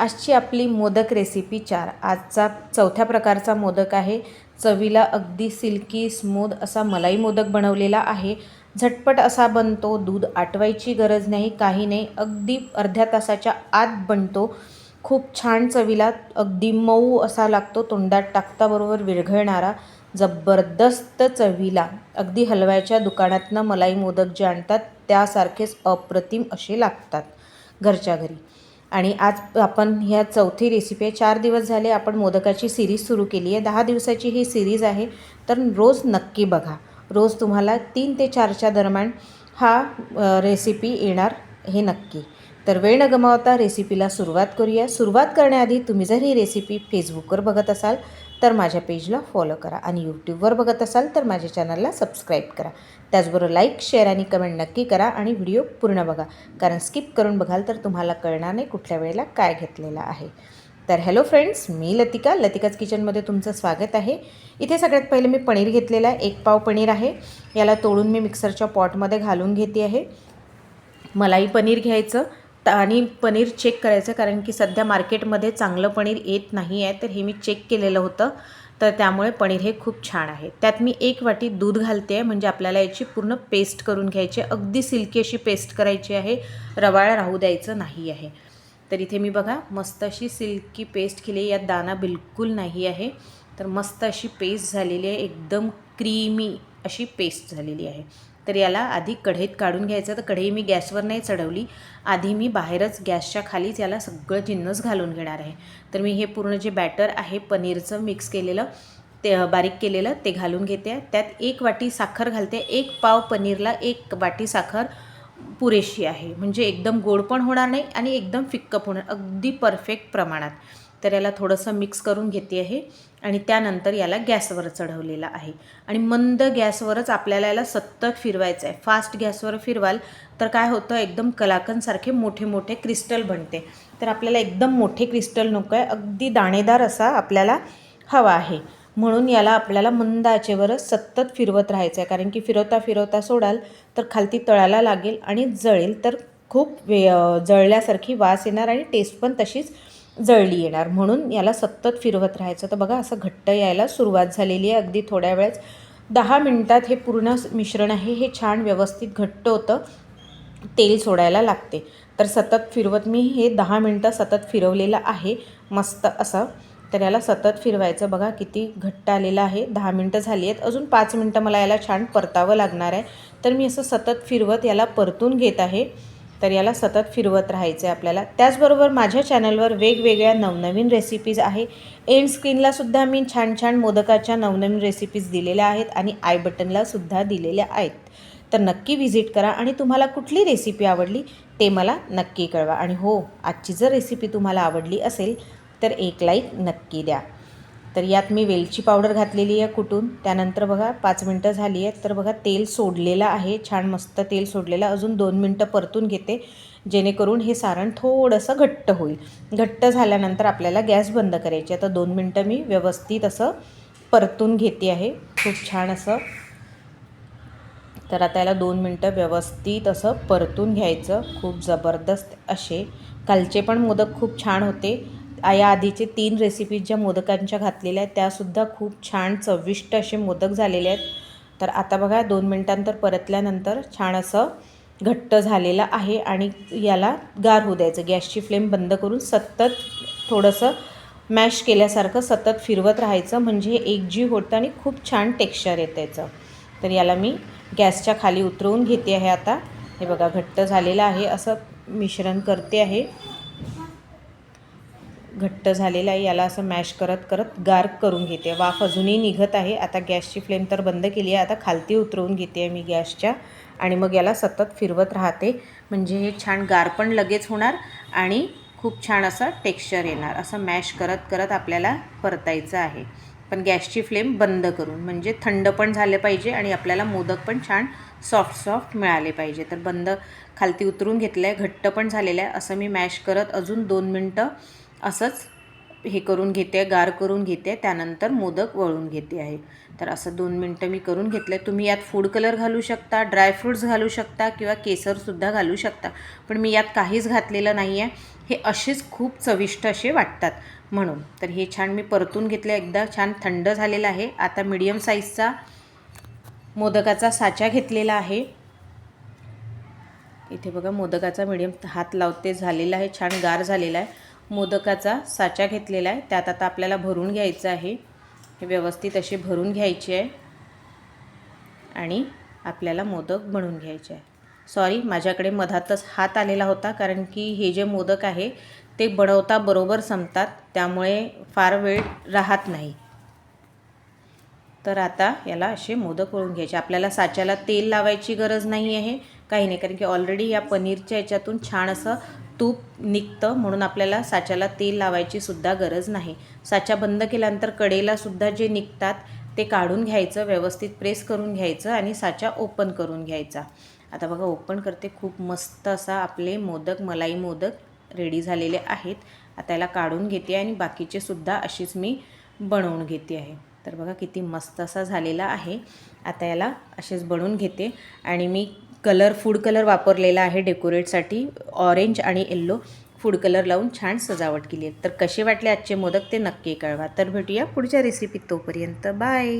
आजची आपली मोदक रेसिपी चार. आजचा चौथ्या प्रकारचा मोदक आहे. चवीला अगदी सिल्की स्मूद असा मलाई मोदक बनवलेला आहे. झटपट असा बनतो. दूध आटवायची गरज नाही काही नाही. अगदी अर्ध्या तासाच्या आत बनतो. खूप छान चवीला अगदी मऊ असा लागतो. तोंडात टाकताबरोबर विरघळणारा जबरदस्त चवीला. अगदी हलव्याच्या दुकानातनं मलाई मोदक जे आणतात त्यासारखेच अप्रतिम असे लागतात घरच्या घरी. आणि आज आपण ह्या चौथी रेसिपी आहे. चार दिवस झाले आपण मोदकाची सिरीज सुरू केली आहे. दहा दिवसाची ही सिरीज आहे. तर रोज नक्की बघा. रोज तुम्हाला तीन ते चारच्या दरम्यान हा रेसिपी येणार हे नक्की. तर वेळ न गमावता रेसिपीला सुरुवात करूया. सुरुवात करण्याआधी तुम्ही जर ही रेसिपी फेसबुकवर बघत असाल तर माझ्या पेजला फॉलो करा आणि यूट्यूबवर बघत असाल तर माझ्या चॅनलला सबस्क्राईब करा. त्याचबरोबर लाईक शेअर आणि कमेंट नक्की करा आणि व्हिडिओ पूर्ण बघा. कारण स्किप करून बघाल तर तुम्हाला कळणार नाही कुठल्या वेळेला काय घेतलेलं आहे. तर हॅलो फ्रेंड्स मी लतिका. लतिकाच किचनमध्ये तुमचं स्वागत आहे. इथे सगळ्यात पहिले मी पनीर घेतलेलं आहे. एक पाव पनीर आहे. याला तोडून मी मिक्सरच्या पॉटमध्ये घालून घेते आहे. मलाई पनीर घ्यायचं. आणि पनीर चेक करायचं कारण की सध्या मार्केटमध्ये चांगलं पनीर येत नाही आहे तर हे मी चेक केलेलं होतं. तर त्यामुळे पनीर हे खूप छान आहे. त्यात मी एक वाटी दूध घालते आहे म्हणजे आपल्याला याची पूर्ण पेस्ट करून घ्यायची आहे. अगदी सिल्की अशी पेस्ट करायची आहे. रवाळ राहू द्यायचं नाही आहे. तर इथे मी बघा मस्त अशी सिल्की पेस्ट केली यात दाना बिलकुल नाही आहे. तर मस्त अशी पेस्ट झालेली आहे. एकदम क्रीमी अशी पेस्ट झालेली आहे. तर याला आधी कढईत काढून घ्यायचं. तर कढई मी गॅसवर नाही चढवली. आधी मी बाहेरच गॅसच्या खालीच याला सगळं जिन्नस घालून घेणार आहे. तर मी हे पूर्ण जे बॅटर आहे पनीरचं मिक्स केलेलं ते बारीक केलेलं ते घालून घेते. त्यात एक वाटी साखर घालते. एक पाव पनीरला एक वाटी साखर पुरेशी आहे. म्हणजे एकदम गोड पण होणार नाही आणि एकदम फिक्क पण होणार. अगदी परफेक्ट प्रमाणात. तर याला थोडंसं मिक्स करून घेते आहे. आणि त्यानंतर याला गॅसवर चढवलेला आहे. आणि मंद गॅसवरच आपल्याला याला सतत फिरवायचं आहे. फास्ट गॅसवर फिरवाल तर काय होतं एकदम कलाकंदसारखे मोठे मोठे क्रिस्टल बनते. तर आपल्याला एकदम मोठे क्रिस्टल नको आहे. अगदी दाणेदार असा आपल्याला हवा आहे. म्हणून याला आपल्याला मंद आचेवरच सतत फिरवत राहायचं आहे. कारण की फिरवता फिरवता सोडाल तर खालती तळाला लागेल आणि जळेल तर खूप वे जळल्यासारखी वास येणार आणि टेस्ट पण तशीच जळली येणार. म्हणून याला सतत फिरवत राहायचं. तर बघा असं घट्ट यायला सुरुवात झालेली आहे. अगदी थोड्या वेळेस दहा मिनटात हे पूर्ण मिश्रण आहे. हे छान व्यवस्थित घट्ट होतं. तेल सोडायला लागते. तर सतत फिरवत मी हे दहा मिनटं सतत फिरवलेलं आहे. मस्त असं. तर याला सतत फिरवायचं. बघा किती घट्ट आलेलं आहे. दहा मिनटं झाली आहेत. अजून पाच मिनटं मला याला छान परतावं लागणार आहे. तर मी असं सतत फिरवत याला परतून घेत आहे. तर याला सतत फिरवत राहायचं आहे आपल्याला. त्याचबरोबर माझ्या चॅनलवर वेगवेगळ्या नवनवीन रेसिपीज आहे. एंड स्क्रीनलासुद्धा मी छान छान मोदकाच्या नवनवीन रेसिपीज दिलेल्या आहेत आणि आय बटनलासुद्धा दिलेल्या आहेत. तर नक्की व्हिजिट करा आणि तुम्हाला कुठली रेसिपी आवडली ते मला नक्की कळवा. आणि हो आजची जर रेसिपी तुम्हाला आवडली असेल तर एक लाईक नक्की द्या. तर यात मी वेलची पावडर घातलेली आहे कुटून त्यानंतर बघा पाच मिनटं झाली आहेत. तर बघा तेल सोडलेलं आहे. छान मस्त तेल सोडलेलं. अजून दोन मिनटं परतून घेते जेणेकरून हे सारण थोडंसं घट्ट होईल. घट्ट झाल्यानंतर आपल्याला गॅस बंद करायची आता दोन मिनटं मी व्यवस्थित असं परतून घेते आहे. खूप छान असं. तर आता याला दोन मिनटं व्यवस्थित असं परतून घ्यायचं. खूप जबरदस्त असे. कालचे पण मोदक खूप छान होते. या आधीचे तीन रेसिपीज ज्या मोदकांच्या घातलेल्या आहेत त्यासुद्धा खूप छान चविष्ट असे मोदक झालेले आहेत. तर आता बघा दोन मिनटांतर परतल्यानंतर छान असं घट्ट झालेलं आहे आणि याला गार होऊ द्यायचं. गॅसची फ्लेम बंद करून सतत थोडंसं मॅश केल्यासारखं सतत फिरवत राहायचं. म्हणजे हे एकजीव होतं आणि खूप छान टेक्स्चर येतं याचं. तर याला मी गॅसच्या खाली उतरवून घेते आहे आता. हे बघा घट्ट झालेलं आहे. असं मिश्रण करते आहे. घट्ट झालेलं आहे याला असं मॅश करत करत गार करून घेते. वाफ अजूनही निघत आहे. आता गॅसची फ्लेम तर बंद केली आहे. आता खालती उतरवून घेते आहे मी गॅसच्या. आणि मग याला सतत फिरवत राहते. म्हणजे हे छान गार पण लगेच होणार आणि खूप छान असं टेक्स्चर येणार. असं मॅश करत करत आपल्याला परतायचं आहे. पण गॅसची फ्लेम बंद करून. म्हणजे थंड पण झाले पाहिजे आणि आपल्याला मोदक पण छान सॉफ्ट सॉफ्ट मिळाले पाहिजे. तर बंद खालती उतरून घेतलं आहे घट्ट पण झालेलं आहे. असं मी मॅश करत अजून दोन मिनटं असंच हे करून घेते आहे गार करून घेते त्यानंतर मोदक वळून घेते आहे. तर असं दोन मिनटं मी करून घेतलं. आहे तुम्ही यात फूड कलर घालू शकता ड्रायफ्रूट्स घालू शकता किंवा केसरसुद्धा घालू शकता. पण मी यात काहीच घातलेलं नाही आहे हे असेच खूप चविष्ट असे वाटतात म्हणून. तर हे छान मी परतून घेतले. एकदा छान थंड झालेलं आहे. आता मीडियम साईजचा मोदकाचा साचा घेतलेला आहे. इथे बघा मोदकाचा मिडियम हात लावते झालेला आहे. छान गार झालेला आहे. मोदकाचा साचा घेतलेला आहे. त्यात आता आपल्याला भरून घ्यायचं आहे. हे व्यवस्थित असे भरून घ्यायचे आहे. आणि आपल्याला मोदक बनवून घ्यायचे आहे. सॉरी माझ्याकडे मधातच हात आलेला होता कारण की हे जे मोदक आहे ते बनवता बरोबर संपतात. त्यामुळे फार वेळ राहत नाही. तर आता याला असे मोदक वळून घ्यायचे. आपल्याला साच्याला तेल लावायची गरज नाही आहे काही नाही. कारण की ऑलरेडी या पनीरच्या याच्यातून छान असं तूप निघतं. म्हणून आपल्याला साच्याला तेल लावायची सुद्धा गरज नाही. साचा बंद केल्यानंतर कडेला सुद्धा जे निघतात ते काढून घ्यायचं व्यवस्थित प्रेस करून घ्यायचं आणि साचा ओपन करून घ्यायचा. आता बघा ओपन करते. खूप मस्त असा आपले मोदक मलाई मोदक रेडी झालेले आहेत. आता याला काढून घेते आणि बाकीचे सुद्धा अशीच मी बनवून घेते आहे. तर बघा किती मस्त असा झालेला आहे. आता याला असेच बनवून घेते. आणि मी कलर फूड कलर वापरलेला आहे डेकोरेटसाठी. ऑरेंज आणि येल्लो फूड कलर लावून छान सजावट केली आहे. तर कसे वाटले आजचे मोदक ते नक्की कळवा. तर भेटूया पुढच्या रेसिपीत तोपर्यंत. बाय